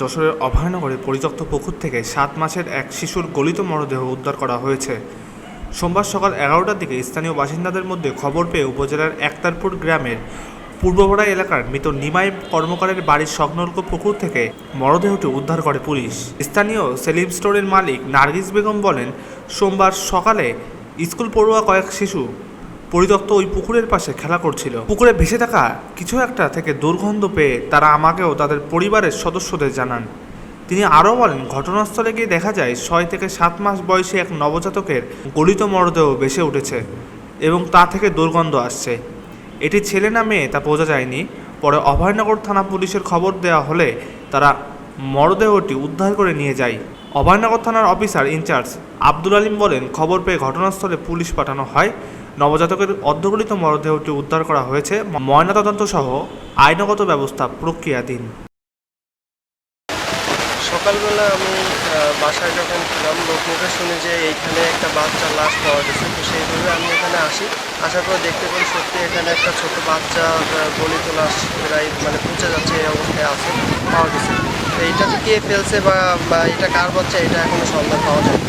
যশোরের অভয়নগরে পরিত্যক্ত পুকুর থেকে সাত মাসের এক শিশুর গলিত মরদেহ উদ্ধার করা হয়েছে। সোমবার সকাল এগারোটার দিকে স্থানীয় বাসিন্দাদের মধ্যে খবর পেয়ে উপজেলার একতারপুর গ্রামের পূর্বপাড়া এলাকার মৃত নিমাই কর্মকারের বাড়ির সংলগ্ন পুকুর থেকে মরদেহটি উদ্ধার করে পুলিশ। স্থানীয় সেলিম স্টোরের মালিক নার্গিস বেগম বলেন, সোমবার সকালে স্কুল পড়ুয়া কয়েক শিশু পরিত্যক্ত ওই পুকুরের পাশে খেলা করছিল। পুকুরে ভেসে থাকা কিছু একটা থেকে দুর্গন্ধ পেয়ে তারা আমাকেও তাদের পরিবারের সদস্যদের জানান। তিনি আরও বলেন, ঘটনাস্থলে গিয়ে দেখা যায়, ছয় থেকে সাত মাস বয়সী এক নবজাতকের গলিত মরদেহ ভেসে উঠেছে এবং তা থেকে দুর্গন্ধ আসছে। এটি ছেলে না মেয়ে তা বোঝা যায়নি। পরে অভয়নগর থানা পুলিশের খবর দেওয়া হলে তারা মরদেহটি উদ্ধার করে নিয়ে যায়। অভয়নগর থানার অফিসার ইনচার্জ আব্দুল আলিম বলেন, খবর পেয়ে ঘটনাস্থলে পুলিশ পাঠানো হয়। নবজাতকের অর্ধগলিত মরদেহটি উদ্ধার করা হয়েছে ময়নাতদন্ত সহ আইনগত ব্যবস্থা প্রক্রিয়াধীন। সকালবেলা আমি বাসায় যখন ছিলাম লোকমুখে শুনি যে এইখানে একটা বাচ্চার লাশ পাওয়া গেছে, তো সেইভাবে আমি এখানে আসি। আসার পর দেখতে পাই সত্যি এখানে একটা ছোট বাচ্চা গলিত লাশ প্রায় মানে পচে যাচ্ছে, এই অবস্থায় আছে, পাওয়া গেছে। এইটা যে কে ফেলছে বা বা এটা কার বাচ্চা, এটা এখনও সন্ধান পাওয়া যায়